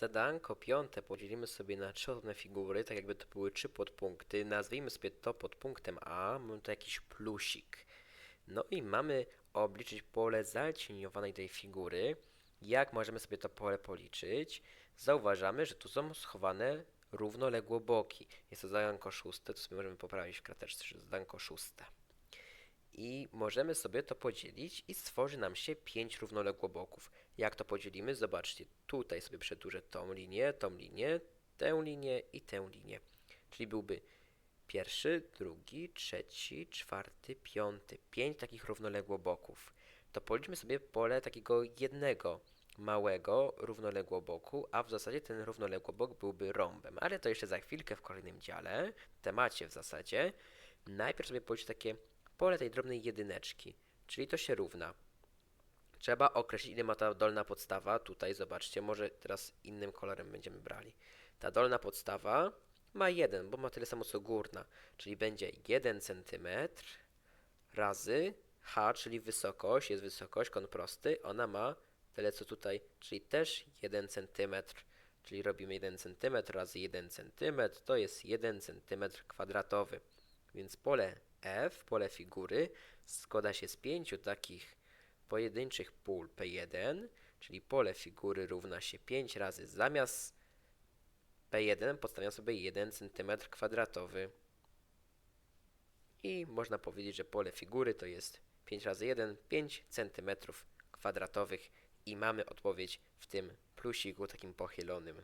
Zadanko piąte podzielimy sobie na trzy osobne figury, tak jakby to były trzy podpunkty. Nazwijmy sobie to podpunktem A, mamy tu jakiś plusik. No i mamy obliczyć pole zalcieniowanej tej figury. Jak możemy sobie to pole policzyć? Zauważamy, że tu są schowane równoległe boki. Jest to zadanko szóste, to sobie możemy poprawić w krateczce, że zadanko szóste. I możemy sobie to podzielić i stworzy nam się pięć równoległoboków. Jak to podzielimy? Zobaczcie, tutaj sobie przedłużę tą linię, tą linię, tę linię i tę linię. Czyli byłby pierwszy, drugi, trzeci, czwarty, piąty. Pięć takich równoległoboków. To policzmy sobie pole takiego jednego małego równoległoboku, a w zasadzie ten równoległobok byłby rąbem. Ale to jeszcze za chwilkę w kolejnym dziale, temacie w zasadzie. Najpierw sobie policzę takie pole tej drobnej jedyneczki, czyli to się równa. Trzeba określić, ile ma ta dolna podstawa. Tutaj zobaczcie, może teraz innym kolorem będziemy brali. Ta dolna podstawa ma 1, bo ma tyle samo co górna, czyli będzie 1 cm razy h, czyli wysokość, jest wysokość, kąt prosty, ona ma tyle co tutaj, czyli też 1 cm. Czyli robimy 1 cm razy 1 cm, to jest 1 cm kwadratowy. Więc pole F, pole figury, składa się z pięciu takich pojedynczych pól P1, czyli pole figury równa się 5 razy zamiast P1 podstawiam sobie 1 cm kwadratowy. I można powiedzieć, że pole figury to jest 5 razy 1, 5 cm kwadratowych i mamy odpowiedź w tym plusiku takim pochylonym.